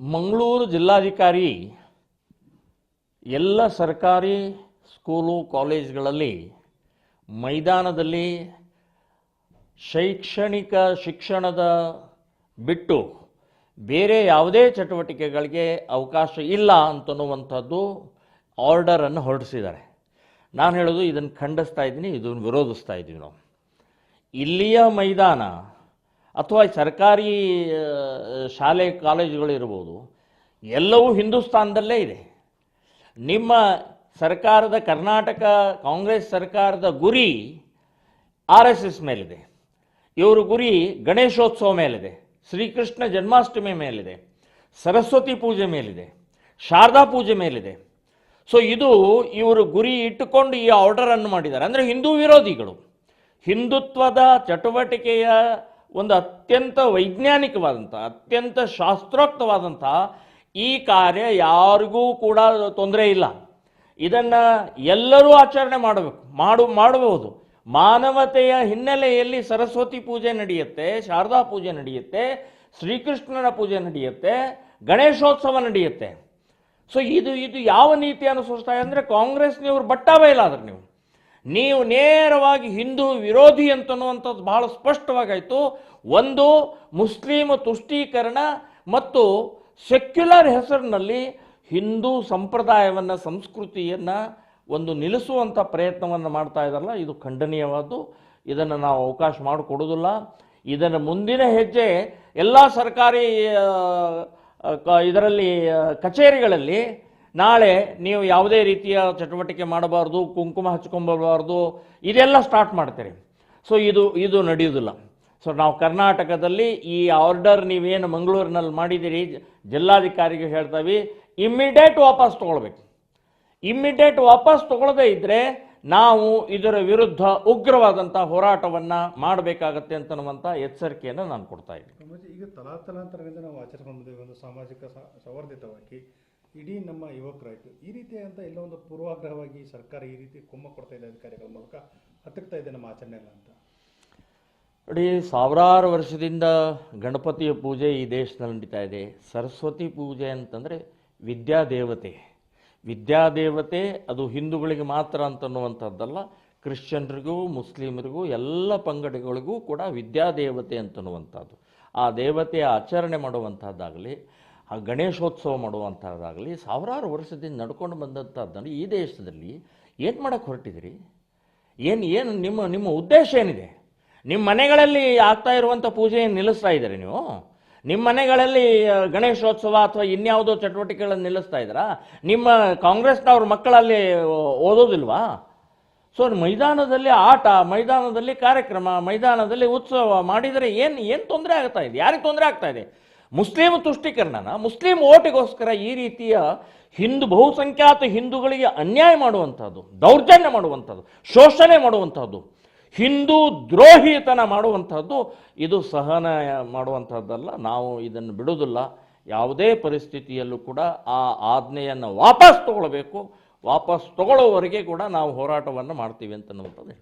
ಮಂಗಳೂರು ಜಿಲ್ಲಾಧಿಕಾರಿ, ಎಲ್ಲ ಸರ್ಕಾರಿ ಸ್ಕೂಲು ಕಾಲೇಜ್ಗಳಲ್ಲಿ ಮೈದಾನದಲ್ಲಿ ಶೈಕ್ಷಣಿಕ ಶಿಕ್ಷಣದ ಬಿಟ್ಟು ಬೇರೆ ಯಾವುದೇ ಚಟುವಟಿಕೆಗಳಿಗೆ ಅವಕಾಶ ಇಲ್ಲ ಅಂತನ್ನುವಂಥದ್ದು ಆರ್ಡರನ್ನು ಹೊರಡಿಸಿದ್ದಾರೆ. ನಾನು ಹೇಳೋದು ಇದನ್ನು ಖಂಡಿಸ್ತಾ ಇದ್ದೀನಿ, ಇದನ್ನು ವಿರೋಧಿಸ್ತಾ ಇದ್ದೀವಿ ನಾವು. ಇಲ್ಲಿಯ ಮೈದಾನ ಅಥವಾ ಸರ್ಕಾರಿ ಶಾಲೆ ಕಾಲೇಜುಗಳಿರ್ಬೋದು ಎಲ್ಲವೂ ಹಿಂದೂಸ್ತಾನದಲ್ಲೇ ಇದೆ. ನಿಮ್ಮ ಸರ್ಕಾರದ ಕರ್ನಾಟಕ, ಕಾಂಗ್ರೆಸ್ ಸರ್ಕಾರದ ಗುರಿ ಆರ್ ಎಸ್ ಎಸ್ ಮೇಲಿದೆ. ಇವರ ಗುರಿ ಗಣೇಶೋತ್ಸವ ಮೇಲಿದೆ. ಶ್ರೀಕೃಷ್ಣ ಜನ್ಮಾಷ್ಟಮಿ ಮೇಲಿದೆ. ಸರಸ್ವತಿ ಪೂಜೆ ಮೇಲಿದೆ. ಶಾರದಾ ಪೂಜೆ ಮೇಲಿದೆ. ಸೊ ಇದು ಇವರು ಗುರಿ ಇಟ್ಟುಕೊಂಡು ಈ ಆರ್ಡರನ್ನು ಮಾಡಿದ್ದಾರೆ. ಅಂದರೆ ಹಿಂದೂ ವಿರೋಧಿಗಳು. ಹಿಂದುತ್ವದ ಚಟುವಟಿಕೆಯ ಒಂದು ಅತ್ಯಂತ ವೈಜ್ಞಾನಿಕವಾದಂಥ, ಅತ್ಯಂತ ಶಾಸ್ತ್ರೋಕ್ತವಾದಂಥ ಈ ಕಾರ್ಯ ಯಾರಿಗೂ ಕೂಡ ತೊಂದರೆ ಇಲ್ಲ. ಇದನ್ನು ಎಲ್ಲರೂ ಆಚರಣೆ ಮಾಡಬೇಕು, ಮಾಡು, ಮಾಡಬಹುದು. ಮಾನವತೆಯ ಹಿನ್ನೆಲೆಯಲ್ಲಿ ಸರಸ್ವತಿ ಪೂಜೆ ನಡೆಯುತ್ತೆ, ಶಾರದಾ ಪೂಜೆ ನಡೆಯುತ್ತೆ, ಶ್ರೀಕೃಷ್ಣನ ಪೂಜೆ ನಡೆಯುತ್ತೆ, ಗಣೇಶೋತ್ಸವ ನಡೆಯುತ್ತೆ. ಸೊ ಇದು ಇದು ಯಾವ ನೀತಿ ಅನುಸರಿಸ್ತಾ ಅಂದರೆ ಕಾಂಗ್ರೆಸ್ನವ್ರು ಬಟ್ಟ ಬಯಲಾದ್ರೆ ನೀವು. ನೀವು ನೇರವಾಗಿ ಹಿಂದೂ ವಿರೋಧಿ ಅಂತನ್ನುವಂಥದ್ದು ಬಹಳ ಸ್ಪಷ್ಟವಾಗಾಯಿತು. ಒಂದು ಮುಸ್ಲಿಮ್ ತುಷ್ಟೀಕರಣ ಮತ್ತು ಸೆಕ್ಯುಲರ್ ಹೆಸರಿನಲ್ಲಿ ಹಿಂದೂ ಸಂಪ್ರದಾಯವನ್ನು, ಸಂಸ್ಕೃತಿಯನ್ನು ಒಂದು ನಿಲ್ಲಿಸುವಂಥ ಪ್ರಯತ್ನವನ್ನು ಮಾಡ್ತಾ ಇದ್ದಾರಲ್ಲ, ಇದು ಖಂಡನೀಯವಾದ್ದು. ಇದನ್ನು ನಾವು ಅವಕಾಶ ಮಾಡಿಕೊಡೋದಿಲ್ಲ ಇದನ್ನು ಮುಂದಿನ ಹೆಜ್ಜೆ ಎಲ್ಲ ಸರ್ಕಾರಿ ಇದರಲ್ಲಿ ಕಚೇರಿಗಳಲ್ಲಿ ನಾಳೆ ನೀವು ಯಾವುದೇ ರೀತಿಯ ಚಟುವಟಿಕೆ ಮಾಡಬಾರ್ದು, ಕುಂಕುಮ ಹಚ್ಕೊಂಬಾರ್ದು ಇದೆಲ್ಲ ಸ್ಟಾರ್ಟ್ ಮಾಡ್ತೀರಿ. ಸೊ ಇದು ಇದು ನಡೆಯುವುದಿಲ್ಲ. ಸೊ ನಾವು ಕರ್ನಾಟಕದಲ್ಲಿ ಈ ಆರ್ಡರ್ ನೀವೇನು ಮಂಗಳೂರಿನಲ್ಲಿ ಮಾಡಿದ್ದೀರಿ, ಜಿಲ್ಲಾಧಿಕಾರಿಗೆ ಹೇಳ್ತೀವಿ ಇಮ್ಮಿಡಿಯೇಟ್ ವಾಪಸ್ ತೊಗೊಳ್ಬೇಕು. ಇಮ್ಮಿಡಿಯೇಟ್ ವಾಪಸ್ ತೊಗೊಳ್ಳದೇ ಇದ್ದರೆ ನಾವು ಇದರ ವಿರುದ್ಧ ಉಗ್ರವಾದಂಥ ಹೋರಾಟವನ್ನು ಮಾಡಬೇಕಾಗತ್ತೆ ಅಂತನ್ನುವಂಥ ಎಚ್ಚರಿಕೆಯನ್ನು ನಾನು ಕೊಡ್ತಾ ಇದ್ದೀನಿ. ಈಗ ತಲಾತಲಾಂತರದಿಂದ ನಾವು ಆಚರಿಸ್ಕೊಂಡು ಒಂದು ಸಾಮಾಜಿಕ ಸ- ಸೌಹಾರ್ದಯುತವಾಗಿ. ಇಡೀ ನಮ್ಮ ಯುವಕರಾಯಿತು. ಈ ರೀತಿಯಾದಂಥ ಎಲ್ಲ ಒಂದು ಪೂರ್ವಾಗ್ರಹವಾಗಿ ಸರ್ಕಾರ ಈ ರೀತಿ ಕೊಮ್ಮ ಕೊಡ್ತಾ ಇದೆ ಅಧಿಕಾರಿಗಳ ಮೂಲಕ ಹತ್ತಿರ್ತಾ ಇದೆ ನಮ್ಮ ಆಚರಣೆ ಅಂತ. ನೋಡಿ, ಸಾವಿರಾರು ವರ್ಷದಿಂದ ಗಣಪತಿಯ ಪೂಜೆ ಈ ದೇಶದಲ್ಲಿ ನಡೀತಾ ಇದೆ. ಸರಸ್ವತಿ ಪೂಜೆ ಅಂತಂದರೆ ವಿದ್ಯಾದೇವತೆ ವಿದ್ಯಾದೇವತೆ ಅದು ಹಿಂದೂಗಳಿಗೆ ಮಾತ್ರ ಅಂತನ್ನುವಂಥದ್ದಲ್ಲ ಕ್ರಿಶ್ಚಿಯನ್ರಿಗೂ, ಮುಸ್ಲಿಮರಿಗೂ, ಎಲ್ಲ ಪಂಗಡಗಳಿಗೂ ಕೂಡ ವಿದ್ಯಾದೇವತೆ ಅಂತನ್ನುವಂಥದ್ದು ಆ ದೇವತೆಯ ಆಚರಣೆ ಮಾಡುವಂಥದ್ದಾಗಲಿ ಆ ಗಣೇಶೋತ್ಸವ ಮಾಡುವಂಥದ್ದಾಗಲಿ ಸಾವಿರಾರು ವರ್ಷದಿಂದ ನಡ್ಕೊಂಡು ಬಂದಂಥದ್ದನ್ನು ಈ ದೇಶದಲ್ಲಿ ಏನು ಮಾಡೋಕ್ಕೆ ಹೊರಟಿದ್ರಿ ಏನು ಏನು ನಿಮ್ಮ ನಿಮ್ಮ ಉದ್ದೇಶ ಏನಿದೆ? ನಿಮ್ಮ ಮನೆಗಳಲ್ಲಿ ಆಗ್ತಾ ಇರುವಂಥ ಪೂಜೆಯನ್ನು ನಿಲ್ಲಿಸ್ತಾ ಇದ್ದೀರಿ ನೀವು? ನಿಮ್ಮ ಮನೆಗಳಲ್ಲಿ ಗಣೇಶೋತ್ಸವ ಅಥವಾ ಇನ್ಯಾವುದೋ ಚಟುವಟಿಕೆಗಳನ್ನು ನಿಲ್ಲಿಸ್ತಾ ಇದ್ದೀರಾ? ನಿಮ್ಮ ಕಾಂಗ್ರೆಸ್ನವ್ರ ಮಕ್ಕಳಲ್ಲಿ ಓದೋದಿಲ್ವಾ? ಸೊ ಮೈದಾನದಲ್ಲಿ ಆಟ, ಮೈದಾನದಲ್ಲಿ ಕಾರ್ಯಕ್ರಮ, ಮೈದಾನದಲ್ಲಿ ಉತ್ಸವ ಮಾಡಿದರೆ ಏನು ಏನು ತೊಂದರೆ ಆಗ್ತಾ ಇದೆ? ಯಾರಿಗೆ ತೊಂದರೆ ಆಗ್ತಾ ಇದೆ? ಮುಸ್ಲಿಂ ತುಷ್ಟೀಕರಣನ, ಮುಸ್ಲಿಂ ಓಟಿಗೋಸ್ಕರ ಈ ರೀತಿಯ ಹಿಂದೂ, ಬಹುಸಂಖ್ಯಾತ ಹಿಂದೂಗಳಿಗೆ ಅನ್ಯಾಯ ಮಾಡುವಂಥದ್ದು ದೌರ್ಜನ್ಯ ಮಾಡುವಂಥದ್ದು ಶೋಷಣೆ ಮಾಡುವಂಥದ್ದು ಹಿಂದೂ ದ್ರೋಹಿತನ ಮಾಡುವಂಥದ್ದು ಇದು ಸಹನ ಮಾಡುವಂಥದ್ದಲ್ಲ ನಾವು ಇದನ್ನು ಬಿಡೋದಿಲ್ಲ ಯಾವುದೇ ಪರಿಸ್ಥಿತಿಯಲ್ಲೂ ಕೂಡ ಆ ಆಜ್ಞೆಯನ್ನು ವಾಪಸ್ ತಗೊಳ್ಬೇಕು. ವಾಪಸ್ ತಗೊಳ್ಳೋವರೆಗೆ ಕೂಡ ನಾವು ಹೋರಾಟವನ್ನು ಮಾಡ್ತೀವಿ ಹೇಳ್ತೀನಿ.